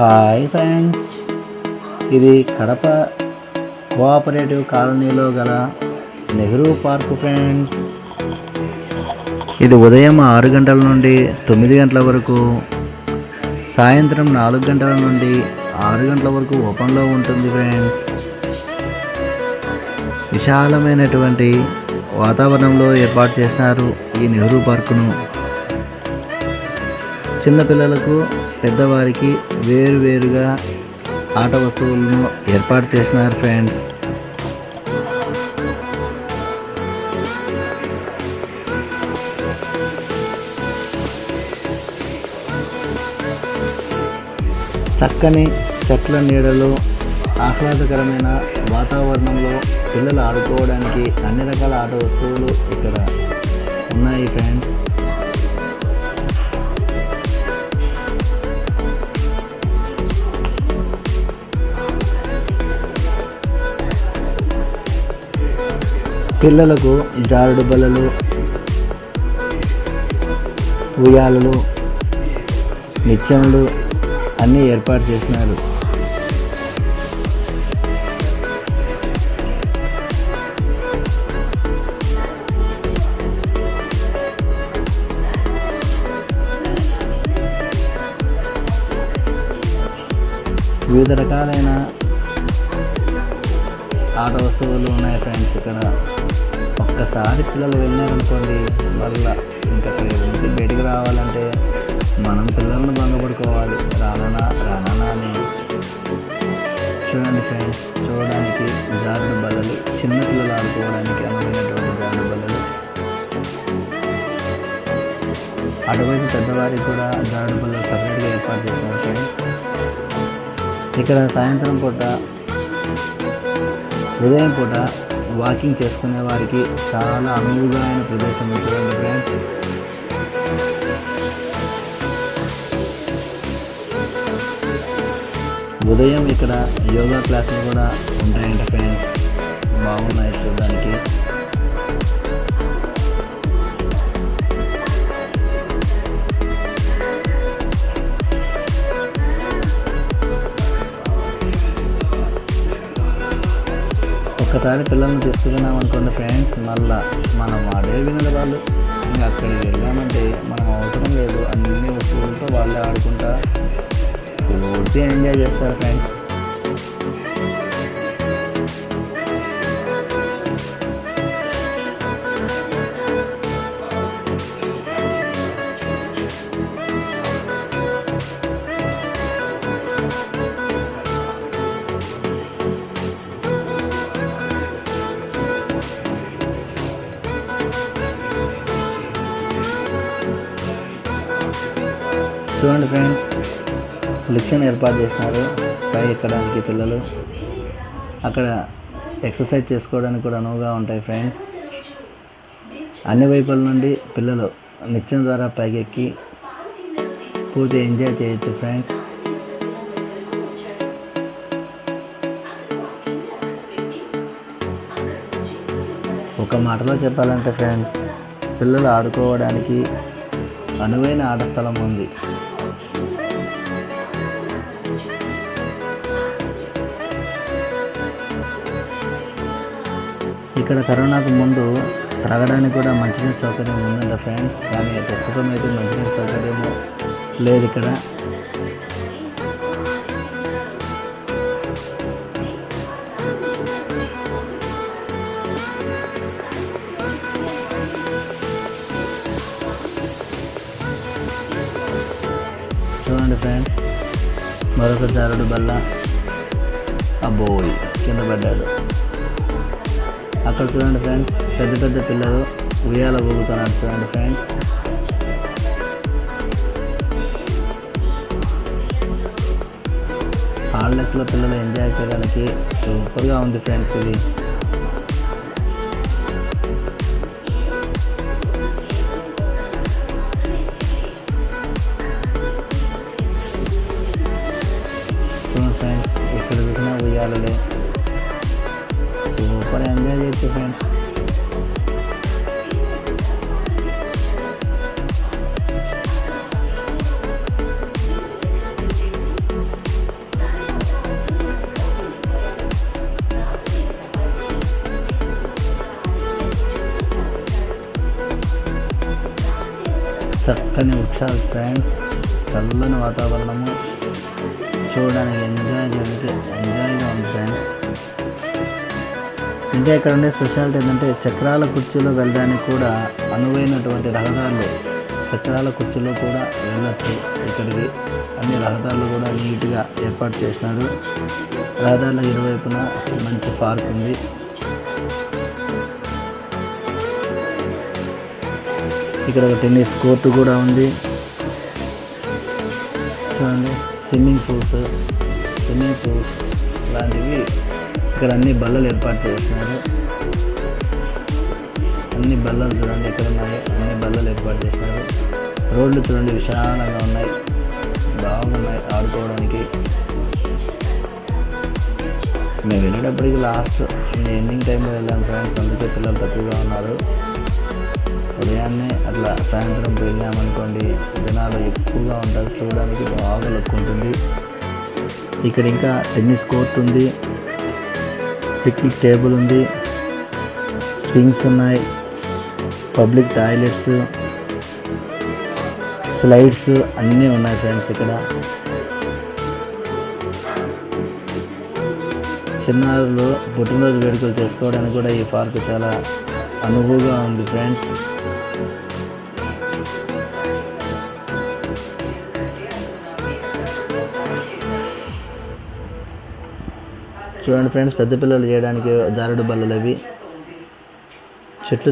Hi friends ఇది Kadapa cooperative కాలనీలో గల నెహ్రూ పార్క్ ఫ్రెండ్స్ ఇది ఉదయం ఆరు గంటల నుండి తొమ్మిది గంటల వరకు సాయంత్రం నాలుగు గంటల నుండి ఆరు గంటల వరకు ఓపెన్లో ఉంటుంది ఫ్రెండ్స్ విశాలమైనటువంటి వాతావరణంలో ఏర్పాటు చేసినారు ఈ నెహ్రూ పార్కును. చిన్నపిల్లలకు పెద్దవారికి వేరు వేరుగా ఆట వస్తువులను ఏర్పాటు చేసినారు ఫ్రెండ్స్. చక్కని చెట్ల నీడలో ఆహ్లాదకరమైన వాతావరణంలో పిల్లలు ఆడుకోవడానికి అన్ని రకాల ఆట వస్తువులు ఇక్కడ ఉన్నాయి ఫ్రెండ్స్. పిల్లలకు జారుడు బల్లలు ఉయ్యాలలు నిత్యములు అన్నీ ఏర్పాటు చేసినారు. వివిధ రకాలైన ఆట వస్తువులు ఉన్నాయి ఫ్రెండ్స్ ఇక్కడ ఒక్కసారి పిల్లలు వెళ్ళారనుకోండి వల్ల ఇంకా నుంచి బయటికి రావాలంటే మనం పిల్లలను భంగపడుకోవాలి. రానా రానా అని. చూడండి ఫ్రెండ్స్ చూడడానికి జారుడు బల్లలు చిన్న పిల్లలు ఆడుకోవడానికి అనుకునేటువంటి జారుడు బల్లలు అటువైపు పెద్దవారికి కూడా జారుడు బల్లలు సపరేట్గా ఏర్పాటు చేసినారు ఫ్రెండ్స్ ఇక్కడ సాయంత్రం పూట ఉదయం పూట వాకింగ్ చేసుకునే వారికి చాలా అనువుగా ప్రదేశం ఉంటుంది ఫ్రెండ్స్ ఉదయం ఇక్కడ యోగా క్లాసులు కూడా ఉంటాయంట ఫ్రెండ్స్ బాగున్నాయి చూడడానికి. ఒక్కసారి పిల్లల్ని తీసుకున్నాం అనుకోండి ఫ్రెండ్స్ మళ్ళా మనం ఆడే వినని వాళ్ళు. ఇంకా అక్కడికి వెళ్ళామంటే మనం అవసరం లేదు. అన్ని వస్తువులతో వాళ్ళే ఆడుకుంటా పూర్తి ఎంజాయ్ చేస్తారు ఫ్రెండ్స్. చూడండి ఫ్రెండ్స్ లిక్షన్ ఏర్పాటు చేసినారు పై ఎక్కడానికి పిల్లలు. అక్కడ ఎక్సర్సైజ్ చేసుకోవడానికి కూడా అనువుగా ఉంటాయి ఫ్రెండ్స్. అన్ని వైపుల నుండి పిల్లలు నిత్యం ద్వారా పైకెక్కి పూర్తి ఎంజాయ్ చేయొచ్చు ఫ్రెండ్స్. ఒక మాటలో చెప్పాలంటే ఫ్రెండ్స్ పిల్లలు ఆడుకోవడానికి అనువైన ఆట స్థలం ఉంది. ఇక్కడ కరోనాకు ముందు త్రాగడానికి కూడా మంచినీటి సౌకర్యం ఉందంట ఫ్రెండ్స్. కానీ ప్రస్తుతం అయితే మంచినీటి సౌకర్యం లేదు ఇక్కడ. చూడండి ఫ్రెండ్స్ మరొక జారుడు బల్ల అబ్బోయ్ కింద పడ్డాడు. అక్కడ చూడండి ఫ్రెండ్స్ పెద్ద పెద్ద పిల్లలు ఉయ్యాల ఊగుతున్నారు చూడండి ఫ్రెండ్స్. హాలిడేస్లో పిల్లలు ఎంజాయ్ చేయడానికి సూపర్గా ఉంది ఫ్రెండ్స్ ఇది. చూడండి ఫ్రెండ్స్ ఇక్కడ చూసినా ఉయ్యాలలే. ఓకే ఫ్రెండ్స్ చక్కని వృక్షాలు ఫ్రెండ్స్ చల్లని వాతావరణము. చూడడానికి ఎంజాయ్ జరిగితే ఎంజాయ్గా ఉంది ఫ్రెండ్స్ ఇంకా ఇక్కడ ఉండే స్పెషాలిటీ ఏంటంటే చక్రాల కుర్చీలో వెళ్ళడానికి కూడా అనువైనటువంటి రహదారులు. చక్రాల కుర్చీలో కూడా వెళ్ళచ్చు. ఇక్కడికి అన్ని రహదారులు కూడా నీట్గా ఏర్పాటు చేసినారు. రహదారుల ఇరువైపున మంచి పార్క్ ఉంది. ఇక్కడ ఒక టెన్నిస్ కోర్టు కూడా ఉంది. చూడండి. స్విమ్మింగ్ పూల్స్ స్విమ్మింగ్ పూల్స్ లాంటివి ఇక్కడ అన్ని బల్లలు ఏర్పాటు చేస్తున్నారు అన్ని బల్లలు చూడండి ఎక్కడ ఉన్నాయి. అన్ని బల్లలు ఏర్పాటు చేసినారు. రోడ్లు చూడండి విశాలంగా ఉన్నాయి. బాగున్నాయి ఆడుకోవడానికి. మేము వెళ్ళేటప్పటికి లాస్ట్ ఎండింగ్ టైంలో వెళ్ళాం ఫ్రెండ్స్ అందుకే పిల్లలు తక్కువగా ఉన్నారు. ఉదయాన్నే అట్లా సాయంత్రం వెళ్ళామనుకోండి జనాలు ఎక్కువగా ఉంటారు. చూడడానికి బాగా లుక్ ఉంటుంది. ఇక్కడ ఇంకా టెన్నిస్ కోర్ట్ ఉంది. పిక్నిక్ టేబుల్ ఉంది. స్వింగ్స్ ఉన్నాయి. పబ్లిక్ టాయిలెట్స్ స్లైడ్స్ అన్నీ ఉన్నాయి ఫ్రెండ్స్ ఇక్కడ. చిన్నారులు పుట్టినరోజు వేడుకలు చేసుకోవడానికి కూడా ఈ పార్క్ చాలా అనువుగా ఉంది ఫ్రెండ్స్. చూడండి ఫ్రెండ్స్ పెద్ద పిల్లలు చేయడానికి జారుడు బల్లలు అవి. చెట్లు